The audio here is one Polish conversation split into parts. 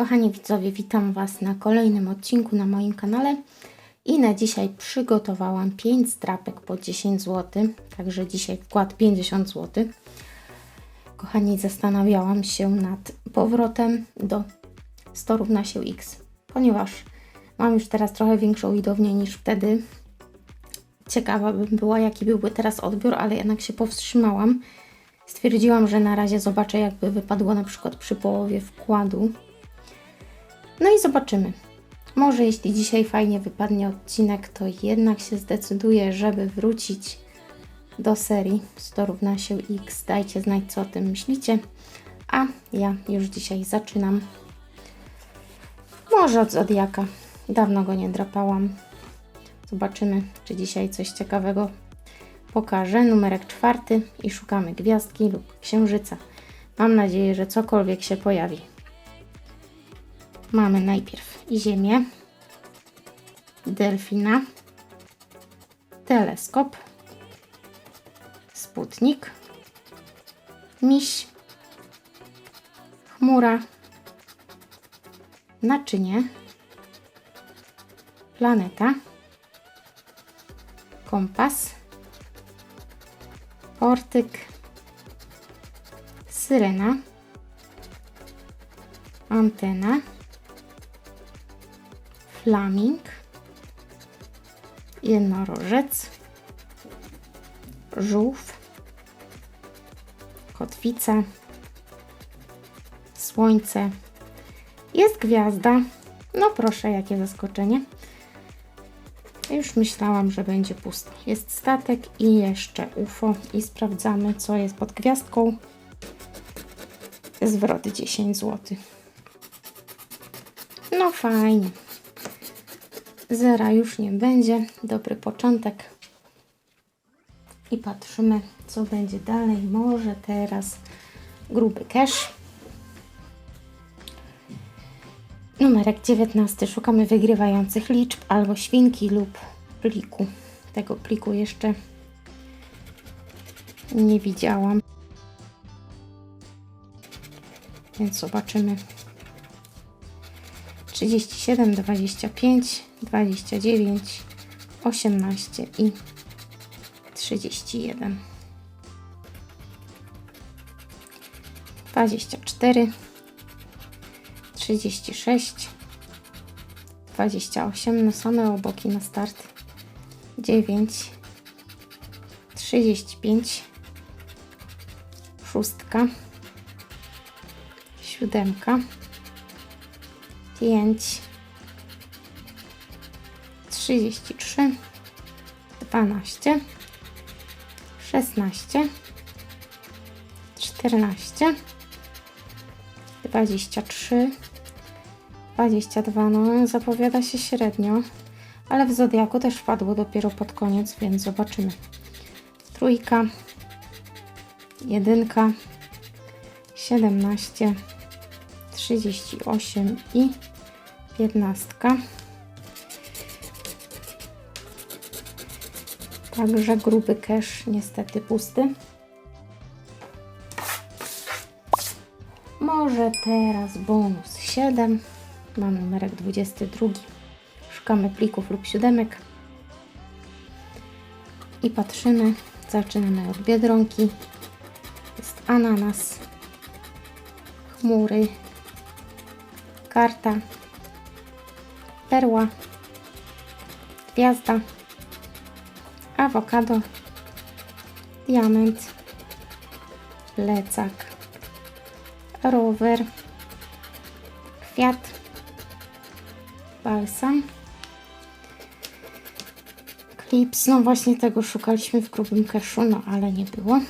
Kochani widzowie, witam Was na kolejnym odcinku na moim kanale i na dzisiaj przygotowałam 5 strapek po 10 zł, także dzisiaj wkład 50 zł. Kochani, zastanawiałam się nad powrotem do storów na się X, ponieważ mam już teraz trochę większą widownię niż wtedy. Ciekawa bym była, jaki byłby teraz odbiór, ale jednak się powstrzymałam. Stwierdziłam, że na razie zobaczę, jakby wypadło na przykład przy połowie wkładu. No i zobaczymy. Może jeśli dzisiaj fajnie wypadnie odcinek, to jednak się zdecyduję, żeby wrócić do serii 100 równa się X. Dajcie znać, co o tym myślicie. A ja już dzisiaj zaczynam. Może od Zodiaka. Dawno go nie drapałam. Zobaczymy, czy dzisiaj coś ciekawego pokażę. Numerek czwarty i szukamy gwiazdki lub księżyca. Mam nadzieję, że cokolwiek się pojawi. Mamy najpierw Ziemię, delfina, teleskop, sputnik, miś, chmura, naczynie, planeta, kompas, portyk, syrena, antena, flaming, jednorożec, żółw, kotwica, słońce, jest gwiazda. No proszę, jakie zaskoczenie. Już myślałam, że będzie pusto. Jest statek i jeszcze UFO i sprawdzamy, co jest pod gwiazdką. Zwrot 10 zł. No fajnie. Zera już nie będzie. Dobry początek. I patrzymy, co będzie dalej. Może teraz gruby cash. Numerek 19. Szukamy wygrywających liczb albo świnki lub pliku. Tego pliku jeszcze nie widziałam. Więc zobaczymy. 37, 25, 29, 18 i 31. 24, 36, 28, no same oboki na start, 9, 35, szóstka, siódemka, 5, 33, 12, 16, 14, 23, 22, no zapowiada się średnio, ale w Zodiaku też wpadło dopiero pod koniec, więc zobaczymy. Trójka, jedynka, 17, 38 i 15. Także gruby cash niestety pusty. Może teraz bonus 7. Mam numerek 22. Szukamy plików lub siódemek. I patrzymy. Zaczynamy od biedronki. Jest ananas, chmury, karta, perła, gwiazda, awokado, diament, plecak, rower, kwiat, balsam, klips. No właśnie tego szukaliśmy w grubym keszu, no ale nie było.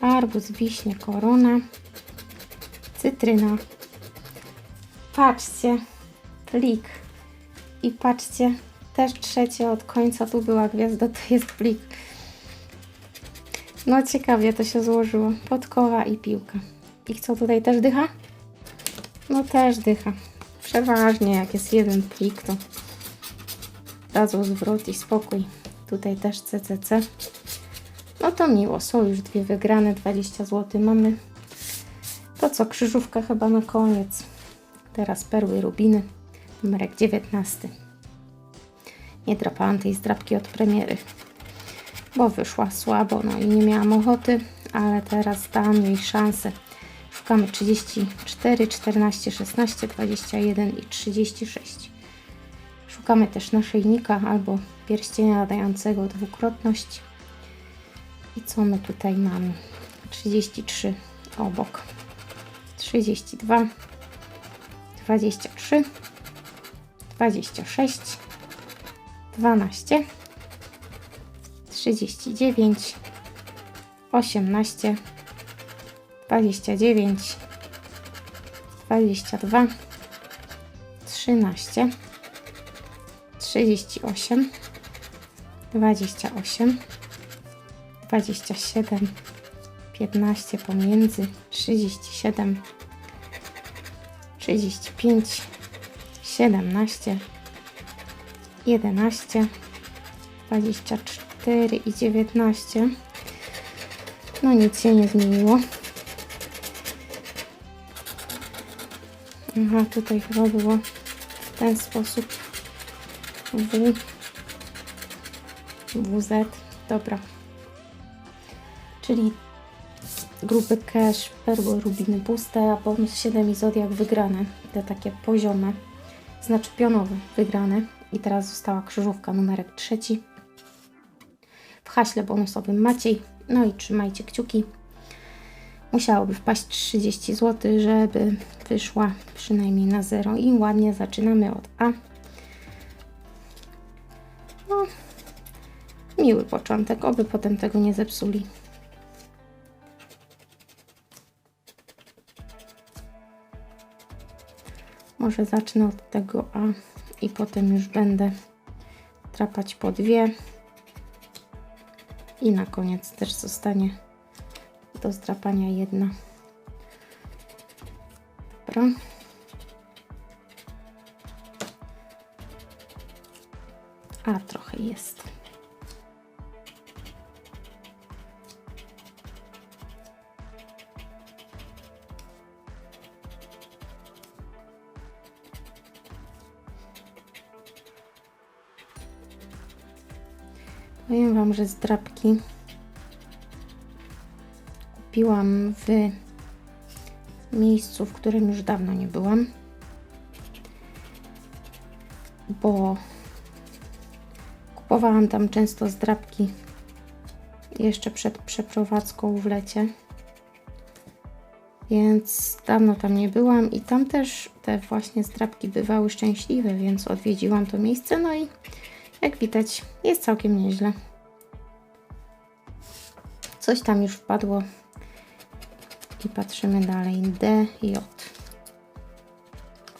Arbuz, wiśnie, korona, cytryna. Patrzcie, plik. I patrzcie, też trzecie od końca tu była gwiazda, to jest plik. No ciekawie to się złożyło. Podkowa i piłka. I co tutaj też dycha? No też dycha. Przeważnie jak jest jeden plik, to dadzą zwrot i spokój. Tutaj też CCC. No to miło, są już dwie wygrane, 20 zł mamy. To co, krzyżówka chyba na koniec. Teraz perły rubiny, numerek 19. Nie drapałam tej zdrapki od premiery, bo wyszła słabo, no i nie miałam ochoty, ale teraz dałam jej szansę. Szukamy 34, 14, 16, 21 i 36. Szukamy też naszyjnika albo pierścienia nadającego dwukrotność. I co my tutaj mamy? 33 obok. 32, 23, 26, 12, 39, 18, 29, 22, 13, 38, 28, 27, 15 pomiędzy, 37, 35, 17, 11, 24 i 19. No nic się nie zmieniło. Aha, tutaj chyba było w ten sposób. W. WZ. Dobra. Czyli gruby cash, perły, rubiny puste, a bonus 7 i zodiak wygrane. Te takie poziome, znaczy pionowe wygrane. I teraz została krzyżówka numerek trzeci. W haśle bonusowym Maciej. No i trzymajcie kciuki. Musiałoby wpaść 30 zł, żeby wyszła przynajmniej na 0 i ładnie zaczynamy od A. No, miły początek, oby potem tego nie zepsuli. Może zacznę od tego A i potem już będę trapać po dwie. I na koniec też zostanie do zdrapania jedna. Dobra. A trochę jest. Powiem Wam, że zdrapki kupiłam w miejscu, w którym już dawno nie byłam, bo kupowałam tam często zdrapki jeszcze przed przeprowadzką w lecie. Więc dawno tam nie byłam i tam też te właśnie zdrapki bywały szczęśliwe, więc odwiedziłam to miejsce. No i jak widać, jest całkiem nieźle. Coś tam już wpadło. I patrzymy dalej. D, J.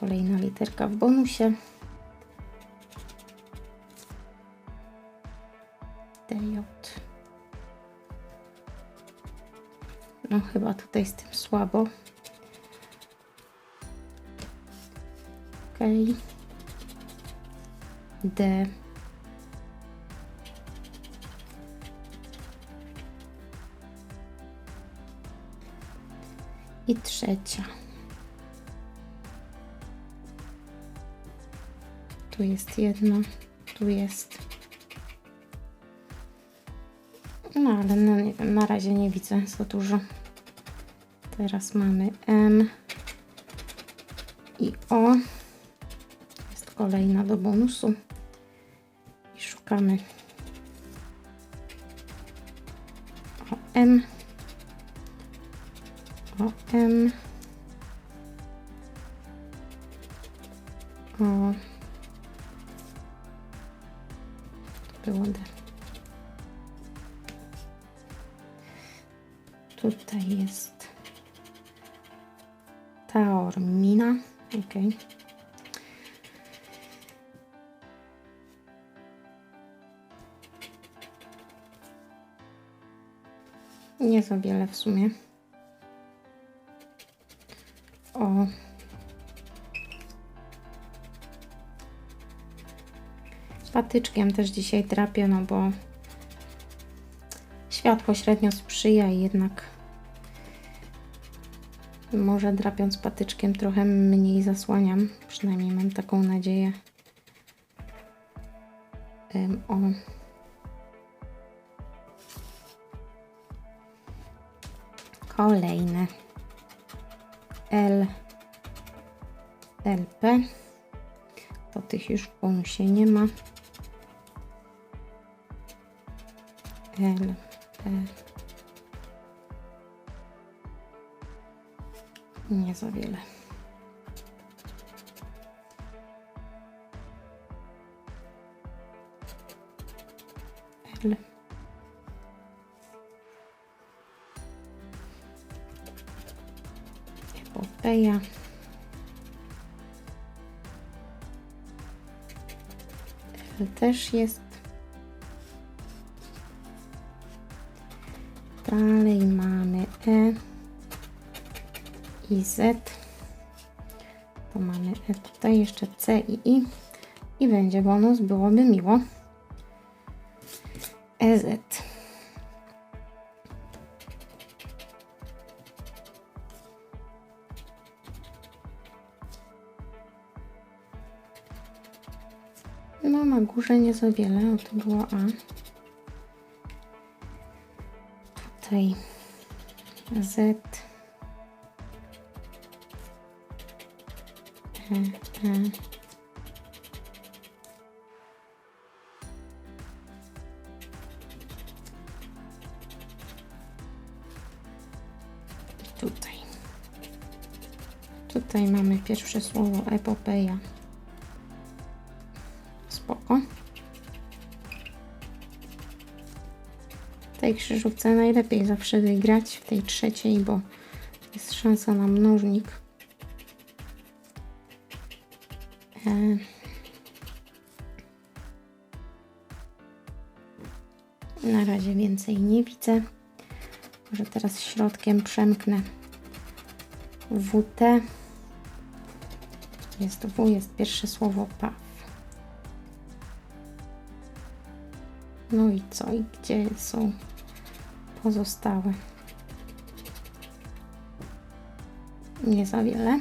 Kolejna literka w bonusie. D, J. No chyba tutaj z tym słabo. Ok. D. I trzecia. Tu jest jedno, tu jest. No ale no nie wiem, na razie nie widzę za dużo. Teraz mamy M i O. Jest kolejna do bonusu. I szukamy o M. O M. O. To było D. Tutaj jest taormina. Ok. Nie za wiele w sumie. Patyczkiem też dzisiaj trapię, no bo światło średnio sprzyja i jednak Może drapiąc patyczkiem trochę mniej zasłaniam. Przynajmniej mam taką nadzieję. Ym, o. Kolejne. L. LP. To tych już w nie ma. LP. Nie za wiele. L. Epopeja. L też jest. Dalej mamy E i Z. To mamy E tutaj, jeszcze C i I. I będzie bonus, byłoby miło. EZ. No na górze nie za wiele, o to było A. Tutaj Z. E, E. Tutaj. Tutaj mamy pierwsze słowo epopeja. Tej krzyżówce najlepiej zawsze wygrać, w tej trzeciej, bo jest szansa na mnożnik. E, Na razie więcej nie widzę. Może teraz środkiem przemknę WT. Jest W, jest pierwsze słowo PAW. No i co? I gdzie są pozostałe? Nie za wiele.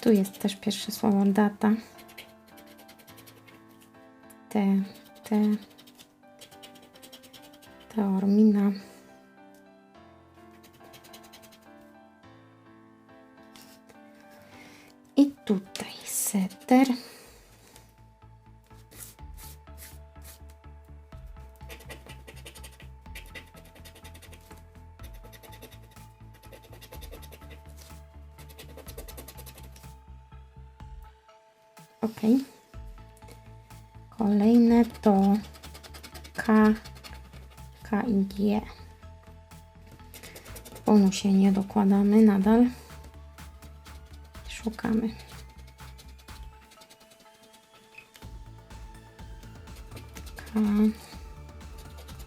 Tu jest też pierwsze słowo data. Te, te, teormina. I tutaj seter. W bonusie nie dokładamy nadal. Szukamy. K,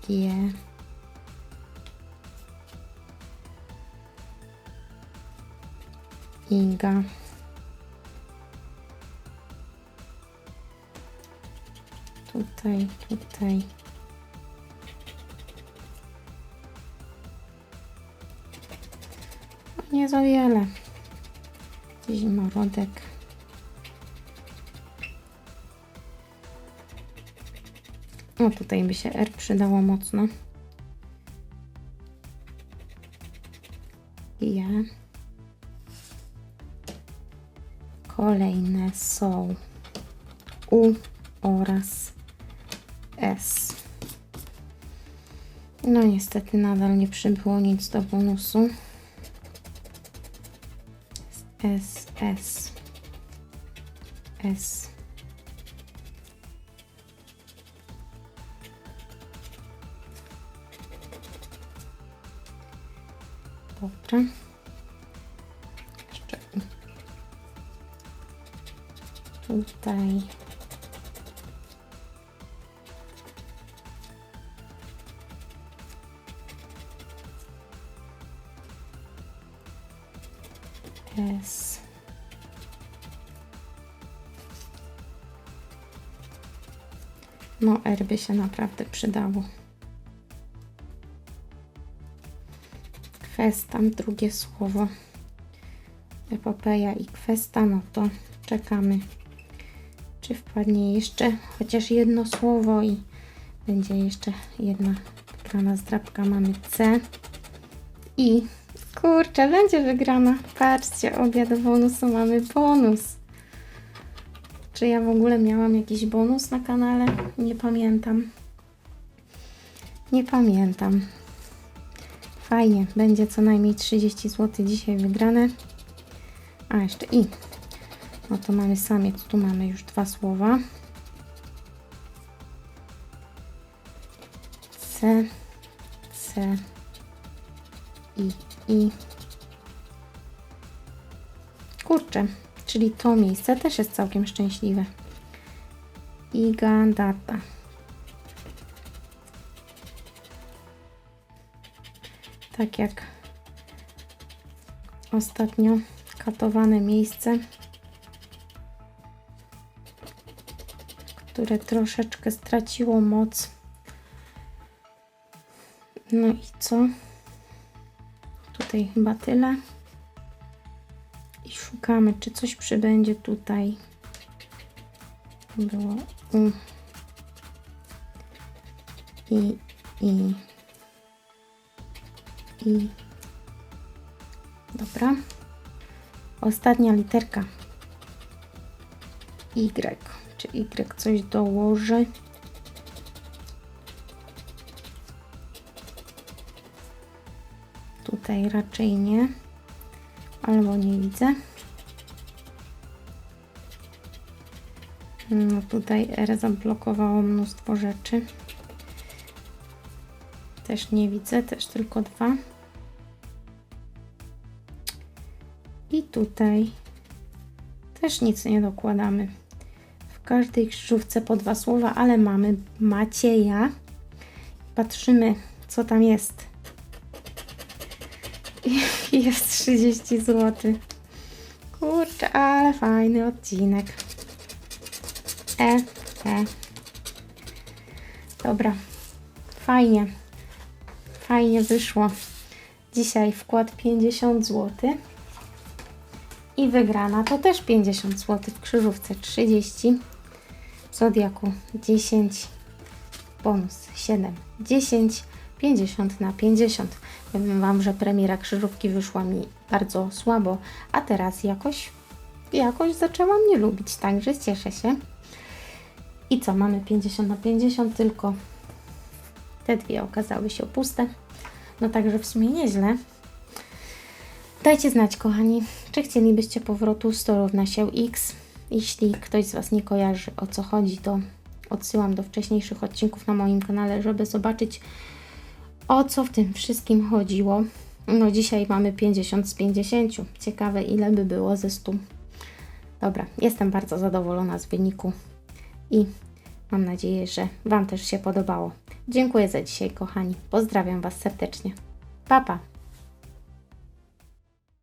G. Iga. Tutaj, tutaj. Nie za wiele. Zimorodek. O, tutaj by się R przydało mocno. Je. Kolejne są U oraz S. No niestety nadal nie przybyło nic do bonusu. S, S, S. Dobra. Jeszcze tutaj. R by się naprawdę przydało. kwestam, drugie słowo. Epopeja i kwesta, no to czekamy, czy wpadnie jeszcze chociaż jedno słowo i będzie jeszcze jedna wygrana zdrabka. Mamy C i kurczę, będzie wygrana. Patrzcie, obiad bonusu mamy bonus. Czy ja w ogóle miałam jakiś bonus na kanale? Nie pamiętam. Nie pamiętam. Fajnie, będzie co najmniej 30 zł dzisiaj wygrane. A jeszcze i. No to mamy samiec, tu mamy już dwa słowa. C, C, I, I. Kurczę, czyli to miejsce też jest całkiem szczęśliwe. Igandata. Tak jak ostatnio katowane miejsce, które troszeczkę straciło moc. No i co? Tutaj chyba tyle. I szukamy, czy coś przybędzie tutaj. Było u. I, i, i. Dobra. Ostatnia literka. Y. Czy Y coś dołoży? Tutaj raczej nie. Albo nie widzę. No tutaj R zablokowało mnóstwo rzeczy. Też nie widzę, też tylko dwa. I tutaj też nic nie dokładamy. W każdej krzyżówce po dwa słowa, ale mamy Macieja. Patrzymy, co tam jest. Jest 30 zł. Kurczę, ale fajny odcinek. E, e. Dobra. Fajnie. Fajnie wyszło. Dzisiaj wkład 50 zł. I wygrana to też 50 zł w krzyżówce 30. W Zodiaku 10. Bonus 7. 10. 50 na 50. Powiem Wam, że premiera krzyżówki wyszła mi bardzo słabo, a teraz jakoś, jakoś zaczęłam nie lubić, także cieszę się. I co, mamy 50 na 50, tylko te dwie okazały się puste. No także w sumie nieźle. Dajcie znać, kochani, czy chcielibyście powrotu 100 równa się x. Jeśli ktoś z Was nie kojarzy o co chodzi, to odsyłam do wcześniejszych odcinków na moim kanale, żeby zobaczyć o co w tym wszystkim chodziło. No dzisiaj mamy 50 z 50. Ciekawe ile by było ze 100. Dobra, jestem bardzo zadowolona z wyniku i mam nadzieję, że Wam też się podobało. Dziękuję za dzisiaj, kochani. Pozdrawiam Was serdecznie. Pa, pa!